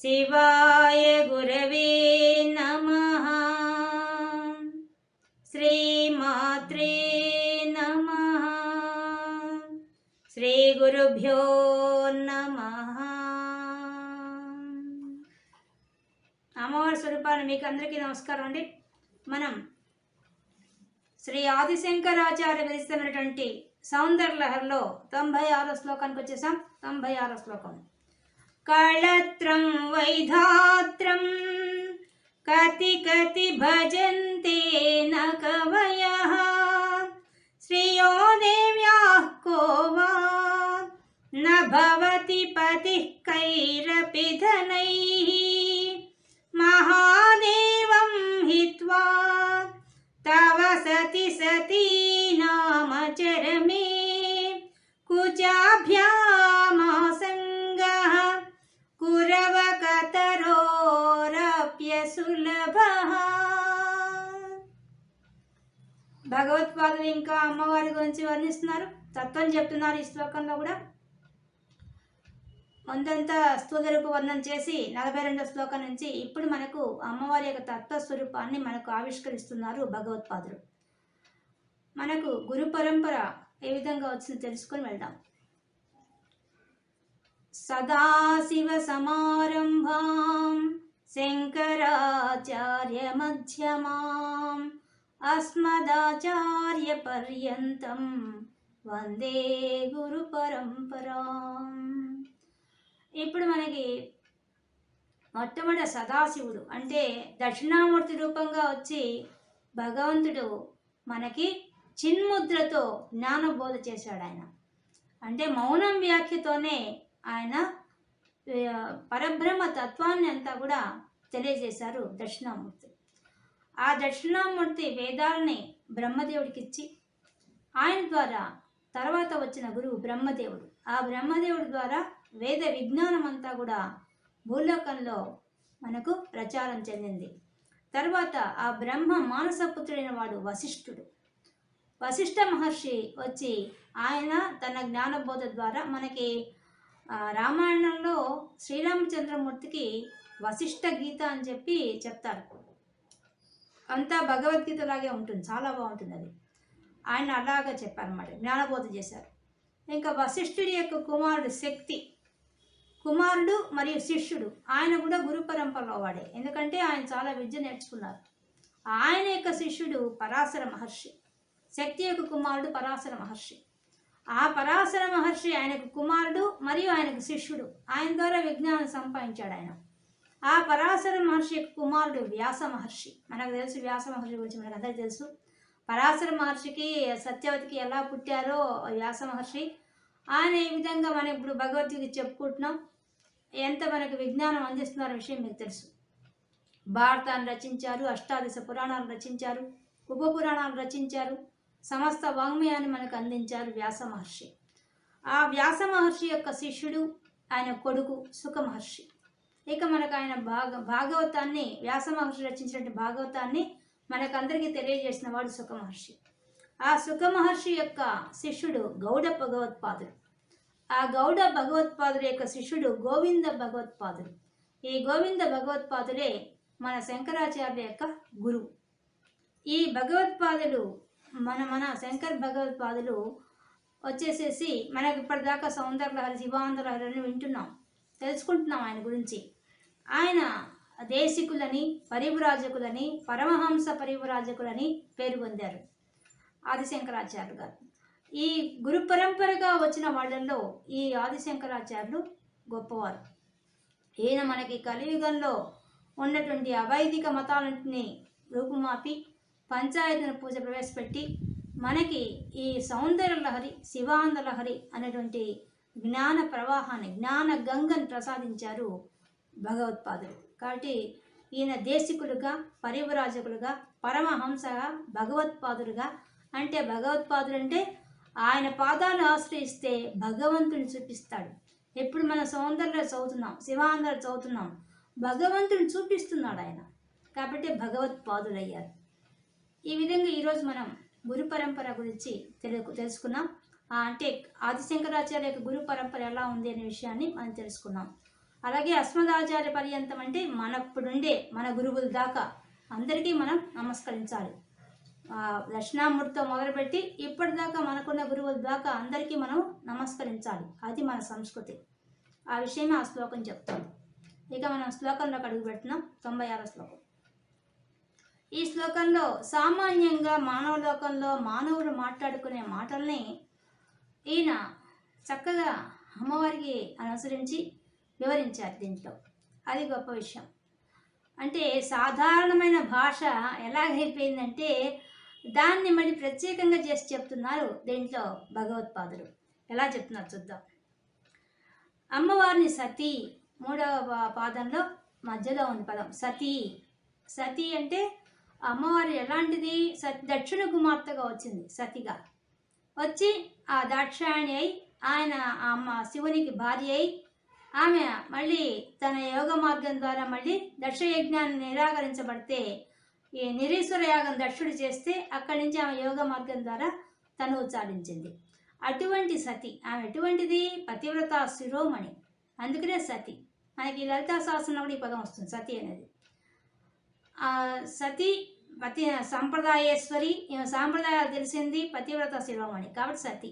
శివాయ గురవే నమ. శ్రీమాత్రే నమ. శ్రీ గురుభ్యో నమ. అమ్మవారి స్వరూపాన్ని మీకు అందరికీ నమస్కారం అండి. మనం శ్రీ ఆదిశంకరాచార్య విధిస్తున్నటువంటి సౌందర్యలహరిలో తొంభై ఆరో శ్లోకానికి వచ్చేసాం. తొంభై ఆరో శ్లోకం. कळत्रं वैधात्रम् कति कति भजन्ते न कवयः श्रियो देव्याः को वा? न भवति पतिः कैरपि धनैः। महादेवं हित्वा तव सति सती नामचरमे कुचाभ्या భగవత్పాదులు ఇంకా అమ్మవారి గురించి వర్ణిస్తున్నారు. తత్వం చెప్తున్నారు ఈ శ్లోకంలో కూడా. ముందంతా స్థూల వర్ణం చేసి నలభై రెండో శ్లోకం నుంచి ఇప్పుడు మనకు అమ్మవారి యొక్క తత్వ స్వరూపాన్ని మనకు ఆవిష్కరిస్తున్నారు భగవత్పాదులు. మనకు గురు పరంపర ఏ విధంగా వచ్చిందో తెలుసుకొని వెళ్దాం. సదాశివసమారంభాం శంకరాచార్యమధ్యమాం అస్మదాచార్యపర్యంతం వందే గురు పరంపరా ఇప్పుడు మనకి మొట్టమొదటి సదాశివుడు అంటే దక్షిణామూర్తి రూపంగా వచ్చి భగవంతుడు మనకి చిన్ముద్రతో జ్ఞానబోధ చేశాడు ఆయన. అంటే మౌనం వ్యాఖ్యతోనే ఆయన పరబ్రహ్మ తత్వాన్ని అంతా కూడా తెలియజేశారు దక్షిణామూర్తి. ఆ దక్షిణామూర్తి వేదాలని బ్రహ్మదేవుడికి ఇచ్చి ఆయన ద్వారా తర్వాత వచ్చిన గురువు బ్రహ్మదేవుడు. ఆ బ్రహ్మదేవుడి ద్వారా వేద విజ్ఞానం అంతా కూడా భూలోకంలో మనకు ప్రచారం చెందింది. తర్వాత ఆ బ్రహ్మ మానసపుత్రుడైన వాడు వశిష్ఠుడు. వశిష్ఠ మహర్షి వచ్చి ఆయన తన జ్ఞానబోధ ద్వారా మనకి రామాయణంలో శ్రీరామచంద్రమూర్తికి వశిష్ఠ గీత అని చెప్పి చెప్తారు. అంతా భగవద్గీత లాగే ఉంటుంది. చాలా బాగుంటుంది అది ఆయన అలాగా చెప్పారన్నమాట. జ్ఞానబోధ చేశారు. ఇంకా వశిష్ఠుడి యొక్క కుమారుడు శక్తి. కుమారుడు మరియు శిష్యుడు. ఆయన కూడా గురు పరంపరలో వాడే. ఎందుకంటే ఆయన చాలా విద్య నేర్చుకున్నారు. ఆయన యొక్క శిష్యుడు పరాశర మహర్షి. శక్తి యొక్క కుమారుడు పరాశర మహర్షి. ఆ పరాశర మహర్షి ఆయనకు కుమారుడు మరియు ఆయనకు శిష్యుడు. ఆయన ద్వారా విజ్ఞానం సంపాదించాడు ఆయన. ఆ పరాశర మహర్షి యొక్క కుమారుడు వ్యాస మహర్షి. మనకు తెలుసు వ్యాస మహర్షి గురించి మనకు అందరికీ తెలుసు. పరాశర మహర్షికి సత్యవతికి ఎలా పుట్టారో వ్యాస మహర్షి. ఆయన ఈ విధంగా మనం ఇప్పుడు భగవద్గీత చెప్పుకుంటున్నాం? ఎంత మనకు విజ్ఞానం అందిస్తున్నారు విషయం మీకు తెలుసు. భారతాన్ని రచించారు అష్టాదశ పురాణాలు రచించారు ఉప పురాణాలు రచించారు సమస్త వాంగ్మయాన్ని మనకు అందించారు వ్యాస మహర్షి. ఆ వ్యాస మహర్షి యొక్క శిష్యుడు ఆయన కొడుకు సుఖ మహర్షి. ఇక మనకు ఆయన భాగ భాగవతాన్ని వ్యాస మహర్షి రచించినటువంటి భాగవతాన్ని మనకందరికీ తెలియజేసిన వాడు సుఖ మహర్షి. ఆ సుఖ మహర్షి యొక్క శిష్యుడు గౌడ భగవత్పాదుడు. ఆ గౌడ భగవత్పాదుడు యొక్క శిష్యుడు గోవింద భగవత్పాదుడు. ఈ గోవింద భగవత్పాదుడే మన శంకరాచార్య యొక్క గురువు. ఈ భగవత్పాదులు మన మన శంకర్ భగవత్పాదులు వచ్చేసేసి మనకి ఇప్పటిదాకా సౌందర్యలహరి శివాంధ్రలహరి వింటున్నాం. తెలుసుకుంటున్నాం ఆయన గురించి. ఆయన దేశికులని పరివ్రాజకులని పరమహంస పరివ్రాజకులని పేరు పొందారు. ఆదిశంకరాచార్యులు గారు. ఈ గురు పరంపరగా వచ్చిన వాళ్ళల్లో ఈ ఆదిశంకరాచార్యులు గొప్పవారు. ఈయన మనకి కలియుగంలో ఉన్నటువంటి అవైదిక మతాలన్నింటినీ రూపుమాపి పంచాయతీని పూజ ప్రవేశపెట్టి మనకి ఈ సౌందర్య లహరి శివానంద లహరి అనేటువంటి జ్ఞాన ప్రవాహాన్ని జ్ఞాన గంగను ప్రసాదించారు భగవత్పాదులు కాబట్టి ఈయన దేశికులుగా పరివరాజకులుగా పరమహంసగా భగవత్పాదులుగా అంటే భగవత్పాదులు అంటే ఆయన పాదాలు ఆశ్రయిస్తే భగవంతుని చూపిస్తాడు. ఎప్పుడు మన సౌందర్య చదువుతున్నాం శివాంధ్ర చదువుతున్నాం భగవంతుని చూపిస్తున్నాడు ఆయన. కాబట్టి భగవత్పాదులయ్యారు ఈ విధంగా ఈరోజు మనం గురు పరంపర గురించి తెలు తెలుసుకున్నాం. అంటే అంటే ఆదిశంకరాచార్య యొక్క గురు పరంపర ఎలా ఉంది అనే విషయాన్ని మనం తెలుసుకున్నాం. అలాగే అస్మదాచార్య పర్యంతం అంటే మనప్పుడుండే మన గురువుల దాకా అందరికీ మనం నమస్కరించాలి. ఆ, దక్షిణామూర్తితో మొదలుపెట్టి ఇప్పటిదాకా మనకున్న గురువుల దాకా అందరికీ మనం నమస్కరించాలి. అది మన సంస్కృతి. ఆ విషయమే ఆ శ్లోకం చెప్తాను ఇక మనం శ్లోకంలోకి అడుగుపెట్టినాం తొంభై ఆరో శ్లోకం. ఈ శ్లోకంలో సామాన్యంగా మానవ లోకంలో మానవులు మాట్లాడుకునే మాటల్ని ఈయన చక్కగా అమ్మవారికి అనుసరించి వివరించారు దీంట్లో. అది గొప్ప విషయం. అంటే సాధారణమైన భాష ఎలాగైపోయిందంటే దాన్ని మళ్ళీ ప్రత్యేకంగా చేసి చెప్తున్నారు దీంట్లో భగవత్పాదులు. ఎలా చెప్తున్నారు చూద్దాం. అమ్మవారిని సతీ మూడవ పాదంలో మధ్యలో ఉంది పదం. సతీ. సతీ అంటే అమ్మవారు ఎలాంటిది? సత్ దక్షిణ కుమార్తెగా వచ్చింది సతిగా. వచ్చి ఆ దాక్షాయణి అయి ఆయన ఆ అమ్మ శివునికి భార్య అయి ఆమె మళ్ళీ తన యోగ మార్గం ద్వారా మళ్ళీ దక్ష యజ్ఞాన్ని నిరాకరించబడితే ఈ నిరీశ్వర యాగం దక్షుడు చేస్తే అక్కడి నుంచి ఆమె యోగ మార్గం ద్వారా తను ఉచ్చారించింది అటువంటి సతి ఆమె ఎటువంటిది? పతివ్రత శిరోమణి. అందుకనే సతి. మనకి లలితా శాస్త్రంలో కూడా ఈ పదం వస్తుంది సతి అనేది. సతి పతి సంప్రదాయేశ్వరి ఈమె సాంప్రదాయాలు తెలిసింది పతివ్రత శిరోమణి. కాబట్టి సతి.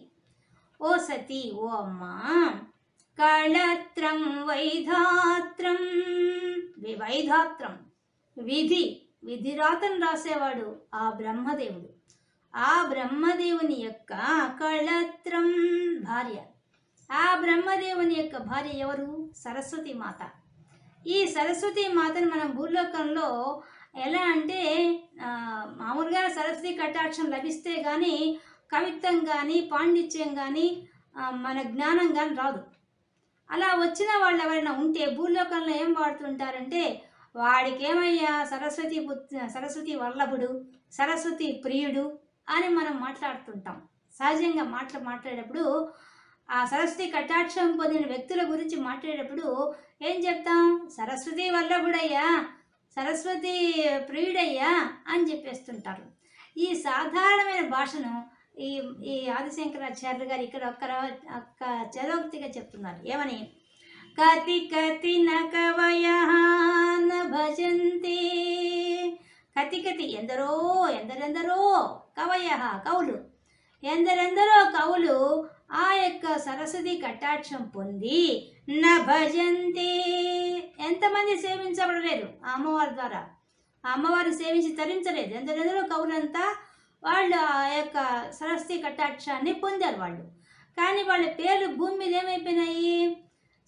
ఓ సతి ఓ అమ్మా! కళత్రం వైధాత్రం. వైధాత్రం. విధి విధిరాతను రాసేవాడు ఆ బ్రహ్మదేవుడు. ఆ బ్రహ్మదేవుని యొక్క కళత్రం భార్య. ఆ బ్రహ్మదేవుని యొక్క భార్య ఎవరు? సరస్వతి మాత. ఈ సరస్వతి మాతను మనం భూలోకంలో ఎలా అంటే మామూలుగా సరస్వతి కటాక్షం లభిస్తే కానీ కవిత్వం కానీ పాండిత్యం కానీ మన జ్ఞానం కానీ రాదు. అలా వచ్చిన వాళ్ళు ఎవరైనా ఉంటే భూలోకంలో ఏం వాడుతుంటారంటే వాడికి ఏమయ్యా సరస్వతి సరస్వతి వల్లభుడు సరస్వతి ప్రియుడు అని మనం మాట్లాడుతుంటాం. సహజంగా మాట్లా మాట్లాడేటప్పుడు ఆ సరస్వతి కటాక్షం పొందిన వ్యక్తుల గురించి మాట్లాడేటప్పుడు ఏం చెప్తాం? సరస్వతి వల్లభుడయ్యా సరస్వతి ప్రియుడయ్యా అని చెప్పేస్తుంటారు. ఈ సాధారణమైన భాషను ఈ ఈ ఆదిశంకరాచార్యులు గారు ఇక్కడ ఒక్క ఒక్క చదోక్తిగా చెప్తున్నారు. ఏమని? కతి కతి న భజంతి. కతి కతి ఎందరో ఎందరెందరో కవయ కవులు. ఎందరెందరో కవులు ఆ యొక్క సరస్వతి కటాక్షం పొంది న భజంతి. ఎంతమంది సేవించబడలేదు ఆ అమ్మవారి ద్వారా. ఆ అమ్మవారిని సేవించి తరించలేదు. ఎందరెందరో కవులంతా వాళ్ళు ఆ యొక్క సరస్వతి కటాక్షాన్ని పొందారు వాళ్ళు. కానీ వాళ్ళ పేర్లు భూమి మీద ఏమైపోయినాయి?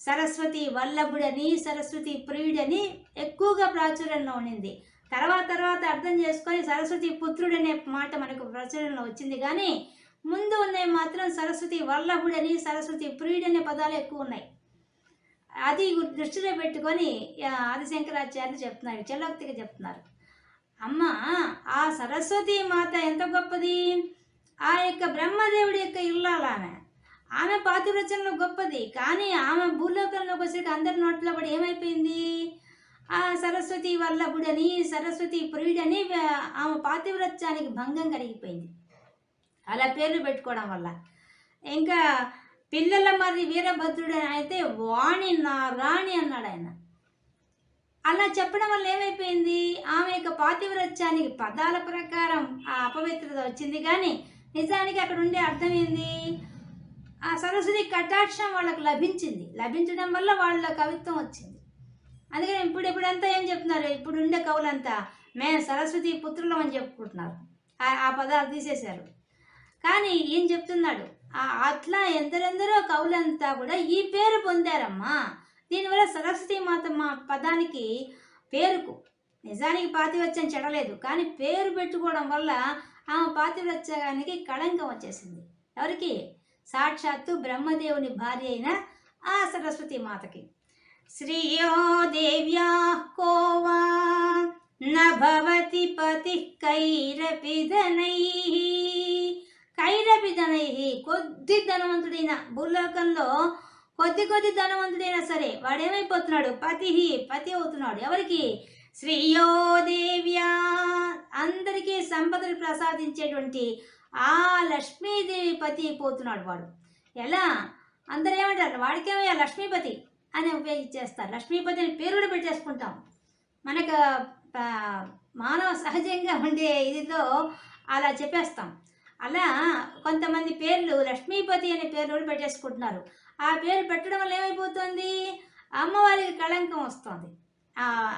సరస్వతి వల్లభుడని సరస్వతి ప్రియుడని ఎక్కువగా ప్రాచుర్యంలో ఉండింది. తర్వాత తర్వాత అర్థం చేసుకొని సరస్వతి పుత్రుడనే మాట మనకు ప్రాచుర్యంలో వచ్చింది. కానీ ముందు ఉన్నాయి మాత్రం సరస్వతి వల్లభుడని సరస్వతి ప్రియుడనే పదాలు ఎక్కువ ఉన్నాయి. అది దృష్టిలో పెట్టుకొని ఆదిశంకరాచార్యులు చెప్తున్నారు చెల్లోక్తిగా చెప్తున్నారు. అమ్మ ఆ సరస్వతి మాత ఎంత గొప్పది? ఆ యొక్క బ్రహ్మదేవుడి యొక్క ఇల్లాలు ఆమె ఆమె పాతివ్రత్యంలో గొప్పది కానీ ఆమె భూలోకంలోకి వచ్చేసరికి అందరి నోట్లో పడి ఏమైపోయింది? ఆ సరస్వతి వల్లభుడని సరస్వతి ప్రియుడని ఆమె పాతివ్రత్యానికి భంగం కలిగిపోయింది అలా పేర్లు పెట్టుకోవడం వల్ల. ఇంకా పిల్లల మరి వీరభద్రుడు అయితే వాణి నా రాణి అన్నాడు ఆయన అలా చెప్పడం వల్ల ఏమైపోయింది? ఆమె యొక్క పాతివ్రత్యానికి పదాల ప్రకారం ఆ అపవిత్రత వచ్చింది. కానీ నిజానికి అక్కడ ఉండే అర్థం ఏంది? ఆ సరస్వతి కటాక్షం వాళ్ళకు లభించింది. లభించడం వల్ల వాళ్ళ కవిత్వం వచ్చింది. అందుకని ఇప్పుడు ఇప్పుడంతా ఏం చెప్తున్నారు? ఇప్పుడు ఉండే కవులంతా మేము సరస్వతి పుత్రులం అని చెప్పుకుంటున్నారు. ఆ- ఆ పదాలు తీసేశారు. కానీ ఈయన చెప్తున్నాడు అట్లా ఎందరెందరో కవులంతా కూడా ఈ పేరు పొందారమ్మా. దీనివల్ల సరస్వతి మాత మా పదానికి పేరుకు నిజానికి పాతివత్యం చెడలేదు కానీ పేరు పెట్టుకోవడం వల్ల ఆమె పాతివ్రత్యానికి కళంకం వచ్చేసింది. ఎవరికి? సాక్షాత్తు బ్రహ్మదేవుని భార్య అయిన ఆ సరస్వతి మాతకి. శ్రియో దేవ్యా కోవా నభవతి పతి కైరపిధనై కైరపిధనై కొద్ది ధనవంతుడైన భూలోకంలో కొద్ది కొద్ది ధనవంతుడైనా సరే వాడేమైపోతున్నాడు? పతి పతి అవుతున్నాడు. ఎవరికి? శ్రీయో దేవ్యా అందరికీ సంపదలు ప్రసాదించేటువంటి ఆ లక్ష్మీదేవి పతి అయిపోతున్నాడు వాడు. ఎలా? అందరూ ఏమంటారు? వాడికేమయ్యా లక్ష్మీపతి అని ఉపయోగించేస్తారు లక్ష్మీపతి అని పేరు కూడా పెట్టేసుకుంటాం. మనకు మానవ సహజంగా ఉండే ఇదిలో అలా చెప్పేస్తాం. అలా కొంతమంది పేర్లు లక్ష్మీపతి అనే పేరు కూడా పెట్టేసుకుంటున్నారు. ఆ పేరు పెట్టడం వల్ల ఏమైపోతుంది? అమ్మవారికి కళంకం వస్తుంది.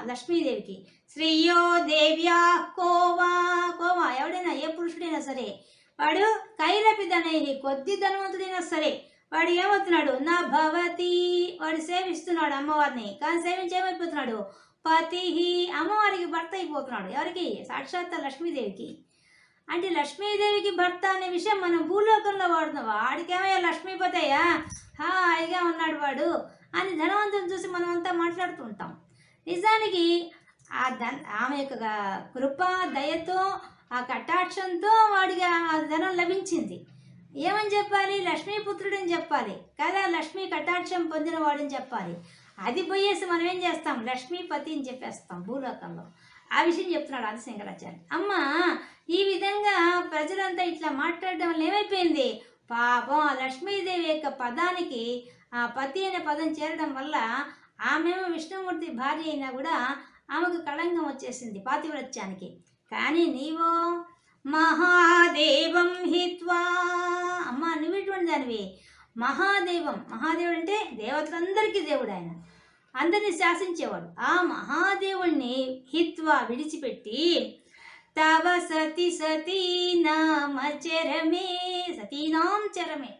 లక్ష్మీదేవికి. శ్రీయో దేవ్యా కోవా. కోవా ఎవడైనా ఏ పురుషుడైనా సరే వాడు కైలపిదనై కొద్ది ధనవంతుడైనా సరే వాడు ఏమవుతున్నాడు? నా భవతి. వాడు సేవిస్తున్నాడు అమ్మవారిని. కానీ సేవించి ఏమైపోతున్నాడు? పతి అమ్మవారికి భర్త అయిపోతున్నాడు. ఎవరికి? సాక్షాత్ లక్ష్మీదేవికి. అంటే లక్ష్మీదేవికి భర్త అనే విషయం మనం భూలోకంలో వాడుతున్నాం. వాడికేమయ్యా లక్ష్మీపతయ్యా హాయిగా ఉన్నాడు వాడు అని ధనవంతుని చూసి మనం అంతా మాట్లాడుతూ ఉంటాం. నిజానికి ఆ ధన్ ఆమె యొక్క కృప దయతో ఆ కటాక్షంతో వాడికి ఆ ధనం లభించింది. ఏమని చెప్పాలి? లక్ష్మీపుత్రుడని చెప్పాలి కదా లక్ష్మీ కటాక్షం పొందిన వాడని చెప్పాలి. అది పోయేసి మనం ఏం చేస్తాం? లక్ష్మీపతి అని చెప్పేస్తాం భూలోకంలో. ఆ విషయం చెప్తున్నాడు ఆది శంకరాచార్య అమ్మ ఈ విధంగా ప్రజలంతా ఇట్లా మాట్లాడడం వల్ల ఏమైపోయింది? పాపం ఆ లక్ష్మీదేవి యొక్క పదానికి ఆ పతి అనే పదం చేరడం వల్ల ఆమెమో విష్ణుమూర్తి భార్య అయినా కూడా ఆమెకు కళంకం వచ్చేసింది పాతివ్రత్యానికి. కానీ నీవో మహాదేవం హిత్వా అమ్మ నువ్వు ఇటువంటి దానివి? మహాదేవం. మహాదేవుడు అంటే దేవతలందరికీ దేవుడు ఆయన. అందరినీ శాసించేవాడు. ఆ మహాదేవుణ్ణి హిత్వా విడిచిపెట్టి తవ సతి సతీ నామచరమే సతీనాం చరమే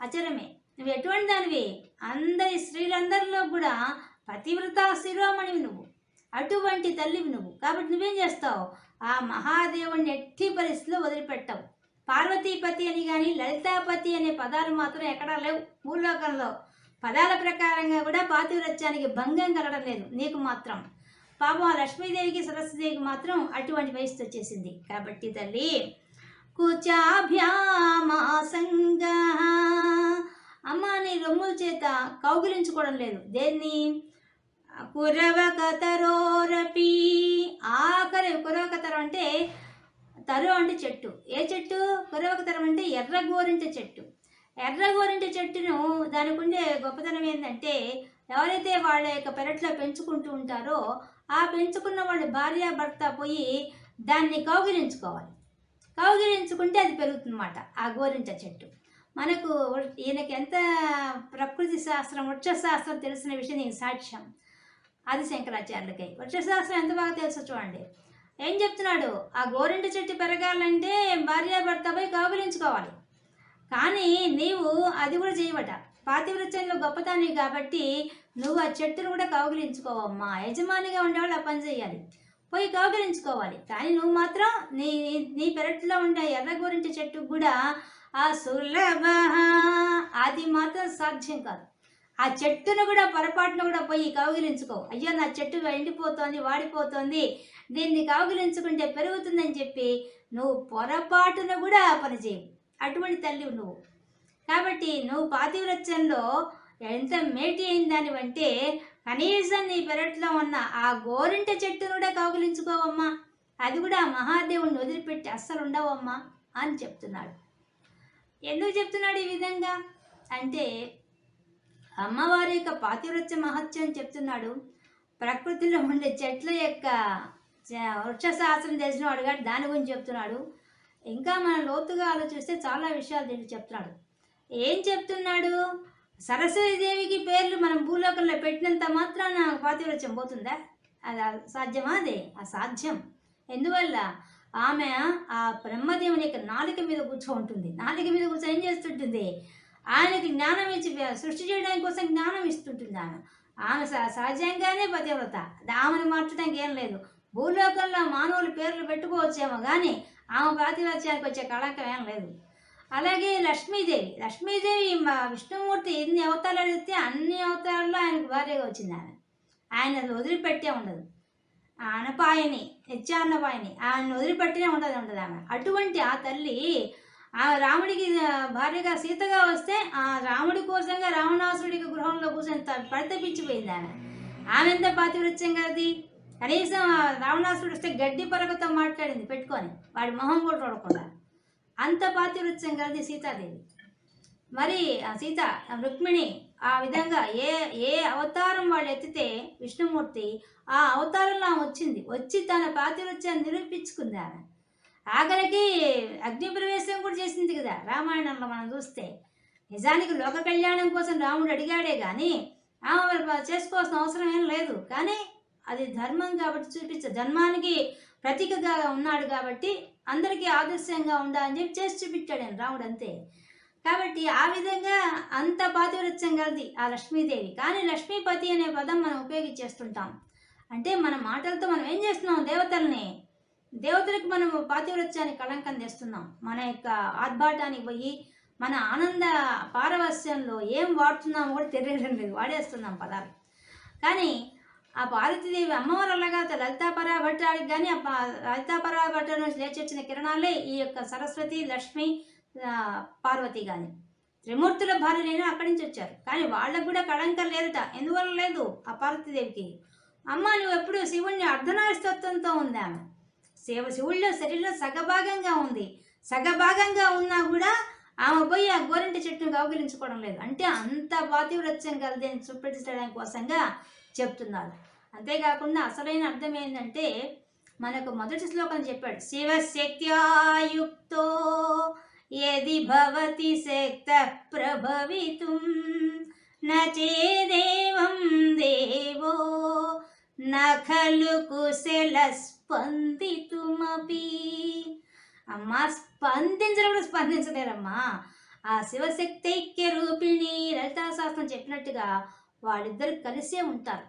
అచరమే. నువ్వు ఎటువంటి దానివి? అందరి స్త్రీలందరిలో కూడా పతివ్రత శిరోమణివి నువ్వు. అటువంటి తల్లివి నువ్వు. కాబట్టి నువ్వేం చేస్తావు? ఆ మహాదేవుణ్ణి ఎట్టి పరిస్థితిలో వదిలిపెట్టావు. పార్వతీపతి అని కానీ లలితాపతి అనే పదాలు మాత్రం ఎక్కడా లేవు భూలోకంలో. పదాల ప్రకారంగా కూడా పాతివ్రత్యానికి భంగం కలగడం లేదు. నీకు మాత్రం పాపం ఆ లక్ష్మీదేవికి సరస్వతిదేవికి మాత్రం అటువంటి వయసు వచ్చేసింది. కాబట్టి తల్లి కుచాభ్యామాసంగ అమ్మ నీ రొమ్ముల చేత కౌగిలించుకోవడం లేదు. దేన్ని? కురవకతరోరపి. ఆఖరి కురవకతరం అంటే తరు అంటే చెట్టు. ఏ చెట్టు? కురవకతరం అంటే ఎర్ర గోరింట చెట్టు. ఎర్ర గోరింట చెట్టును దానికి ఉండే గొప్పతనం ఏంటంటే ఎవరైతే వాళ్ళ యొక్క పెరట్లో పెంచుకుంటూ ఉంటారో ఆ పెంచుకున్న వాళ్ళు భార్య భర్త పోయి దాన్ని కౌగిలించుకోవాలి. కౌగిలించుకుంటే అది పెరుగుతుందన్నమాట ఆ గోరింట చెట్టు. మనకు ఈయనకి ఎంత ప్రకృతి శాస్త్రం వృక్షశాస్త్రం తెలిసిన విషయం నేను సాక్ష్యం. అది శంకరాచార్యులకై. వృక్షశాస్త్రం ఎంత బాగా తెలుసో చూడండి. ఏం చెప్తున్నాడు? ఆ గోరింట చెట్టు పెరగాలంటే భార్యాభర్త పోయి కౌగిలించుకోవాలి. కానీ నీవు అది కూడా చేయబట పాతివృత్యంలో గొప్పతనం కాబట్టి నువ్వు ఆ చెట్టును కూడా కౌగిలించుకోవమ్మా. యజమానిగా ఉండేవాళ్ళు ఆ పని చేయాలి. పోయి కౌగిలించుకోవాలి. కానీ నువ్వు మాత్రం నీ నీ పెరట్లో ఉండే ఎర్ర గురించి చెట్టుకు కూడా ఆ సులభ అది మాత్రం సాధ్యం కాదు. ఆ చెట్టును కూడా పొరపాటున కూడా పోయి కౌగిలించుకో. అయ్యో నా చెట్టు ఎండిపోతోంది వాడిపోతోంది. దీన్ని కౌగిలించుకుంటే పెరుగుతుందని చెప్పి నువ్వు పొరపాటున కూడా పనిచేయవు అటువంటి తల్లి నువ్వు. కాబట్టి నువ్వు పాతివ్రత్యంలో ఎంత మేటి అయిందని దానివంటే కనీసం నీ పెరట్లో ఉన్న ఆ గోరింట చెట్టును కూడా కౌగిలించుకోవమ్మా. అది కూడా మహాదేవుడిని మహాదేవుని వదిలిపెట్టి అస్సలు ఉండవమ్మా అని చెప్తున్నాడు. ఎందుకు చెప్తున్నాడు ఈ విధంగా? అంటే అమ్మవారి యొక్క పాతివ్రత్య మహత్యం చెప్తున్నాడు. ప్రకృతిలో ఉండే చెట్ల యొక్క చ- తెలిసిన వాడు దాని గురించి చెప్తున్నాడు. ఇంకా మనం లోతుగా ఆలోచిస్తే చాలా విషయాలు దీంట్లో చెప్తున్నాడు. ఏం చెప్తున్నాడు? సరస్వతీదేవికి పేర్లు మనం భూలోకంలో పెట్టినంత మాత్రాన పాతివ్రత్యం పోతుందా? అది సాధ్యమా అదే? అసాధ్యం. ఎందువల్ల? ఆమె ఆ బ్రహ్మదేవుని యొక్క నాలుక మీద కూర్చో ఉంటుంది నాలుక మీద కూర్చో ఏం చేస్తుంటుంది? ఆయనకి జ్ఞానం ఇచ్చి సృష్టి చేయడానికి కోసం జ్ఞానం ఇస్తుంటుంది ఆమె. ఆమె సహజంగానే పతివ్రత. ఆమెను మార్చడానికి ఏం లేదు. భూలోకంలో మానవులు పేర్లు పెట్టుకోవచ్చేమో కానీ ఆమె పాతివ్రత్యానికి వచ్చే కళంకం ఏం లేదు. అలాగే లక్ష్మీదేవి. లక్ష్మీదేవి మా విష్ణుమూర్తి ఎన్ని అవతారాలు ఎత్తే అన్ని అవతారాల్లో ఆయనకు భార్యగా వచ్చింది ఆమె. ఆయన అది వదిలిపెట్టే ఉండదు. ఆ అనపాయని నిత్యాన్నపాయని ఆయన వదిలిపెట్టినే ఉండదు ఉండదు ఆమె. అటువంటి ఆ తల్లి ఆ రాముడికి భార్యగా సీతగా వస్తే ఆ రాముడి కోసంగా రావణాసుడికి గృహంలో కూర్చొని త- పరితపించిపోయింది ఆమె. ఆమె ఎంత పాతివృత్యం కదది కనీసం రావణాసుడు రావణాసురుడు వస్తే గడ్డి పరకతో మాట్లాడింది పెట్టుకొని. వాడి మొహం కూడా చూడకుండా. అంత పాతివృత్యం కలిది సీతాదేవి. మరి ఆ సీత రుక్మిణి ఆ విధంగా ఏ ఏ అవతారం వాళ్ళు ఎత్తితే విష్ణుమూర్తి ఆ అవతారంలో ఆమె వచ్చింది. వచ్చి తన పాతివృత్యాన్ని నిరూపించుకుంది ఆమె. ఆఖరికి అగ్నిప్రవేశం కూడా చేసింది కదా. రామాయణంలో మనం చూస్తే నిజానికి లోక కళ్యాణం కోసం రాముడు అడిగాడే కానీ ఆమె చేసుకోవాల్సిన అవసరం ఏం లేదు. కానీ అది ధర్మం కాబట్టి చూపించ ధర్మానికి ప్రతీకగా ఉన్నాడు కాబట్టి అందరికీ ఆదర్శంగా ఉండాలని చెప్పి చేసి చూపించాడు ఆయన రాముడు అంతే. కాబట్టి ఆ విధంగా అంత పాతివృత్యం కలది ఆ లక్ష్మీదేవి. కానీ లక్ష్మీపతి అనే పదం మనం ఉపయోగించేస్తుంటాం. అంటే మన మాటలతో మనం ఏం చేస్తున్నాం దేవతల్ని? దేవతలకు మనం పాతివృత్యాన్ని కళంకం తెస్తున్నాం. మన యొక్క ఆర్భాటానికి పోయి మన ఆనంద పారవస్యంలో ఏం వాడుతున్నామో కూడా తెలియడం లేదు. వాడేస్తున్నాం పదాలు. కానీ ఆ పార్వతీదేవి అమ్మవారు అలాగా లలితా పరాభట్టానికి కానీ ఆ పా- లలితా పరాభట్ట నుంచి లేచి కిరణాలే ఈ యొక్క సరస్వతి లక్ష్మి పార్వతి కానీ త్రిమూర్తుల భార్యలైనా అక్కడి నుంచి వచ్చారు. కానీ వాళ్ళకు కూడా కళంకం లేదట. ఎందువల్ల లేదు ఆ పార్వతీదేవికి? అమ్మ నువ్వు ఎప్పుడు శివుణ్ణి అర్ధనారీస్తత్వంతో ఉంది ఆమె. శివ శివుళ్ళో శరీరంలో సగభాగంగా ఉంది. సగభాగంగా ఉన్నా కూడా ఆమె పోయి ఆ గోరింటి చెట్టును కౌగిలించుకోవడం లేదు. అంటే అంత పాతివ్రత్యం కలది చూపెట్టడానికి కోసంగా చెప్తున్నారు. అంతేకాకుండా అసలైన అర్థం ఏంటంటే మనకు మొదటి శ్లోకం చెప్పాడు శివశక్త్యాయుక్తో ఏది భవతి శక్త ప్రభవితుం నేదేవం దేవో న కుశల స్పందితుమపి. అమ్మా స్పందించడం కూడా స్పందించలేరమ్మా. ఆ శివశక్తైక్య రూపిణి లలితా శాస్త్రం చెప్పినట్టుగా వాళ్ళిద్దరు కలిసే ఉంటారు.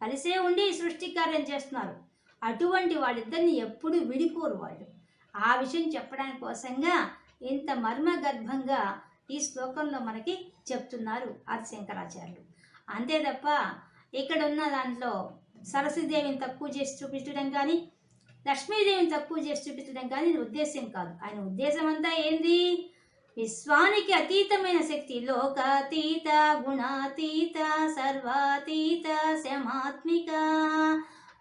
కలిసే ఉండి ఈ సృష్టి కార్యం చేస్తున్నారు. అటువంటి వాళ్ళిద్దరిని ఎప్పుడు విడిపోరు వాళ్ళు. ఆ విషయం చెప్పడానికి కోసంగా ఇంత మర్మ గర్భంగా ఈ శ్లోకంలో మనకి చెప్తున్నారు ఆది శంకరాచార్యులు అంతే తప్ప ఇక్కడ ఉన్న దాంట్లో సరస్వతీదేవిని తక్కువ చేసి చూపించడం కానీ లక్ష్మీదేవిని తక్కువ చేసి చూపించడం కానీ ఉద్దేశం కాదు. ఆయన ఉద్దేశం అంతా ఏంది? విశ్వానికి అతీతమైన శక్తి లోకాతీత గుణాతీత సర్వాతీత శమాత్మిక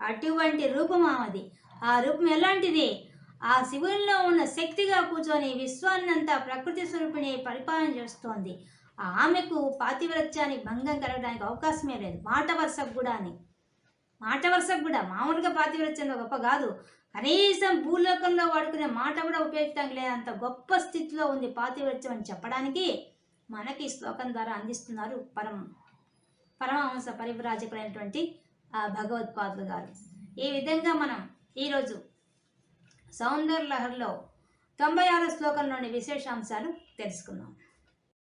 అటువంటి రూపం ఆమెది. ఆ రూపం ఎలాంటిది? ఆ శివుల్లో ఉన్న శక్తిగా కూర్చొని విశ్వాన్నంతా ప్రకృతి స్వరూపిణి పరిపాలన చేస్తోంది. ఆమెకు పాతివ్రత్యానికి భంగం కలగడానికి అవకాశమే లేదు. మాట వరుసకు కూడా అని. మాట వరుసకు కూడా. మామూలుగా పాతివ్రత్యంలో గొప్ప కాదు. కనీసం భూలోకంలో వాడుకునే మాట కూడా ఉపయోగించడానికి లేనంత గొప్ప స్థితిలో ఉంది పాతివ్రత్యం అని చెప్పడానికి మనకి ఈ శ్లోకం ద్వారా అందిస్తున్నారు పరమ పరమహంస పరివ్రాజకులైనటువంటి భగవత్పాదులు గారు. ఈ విధంగా మనం ఈరోజు సౌందర్య లహరిలో తొంభై ఆరో శ్లోకంలోని విశేషాంశాలు తెలుసుకున్నాం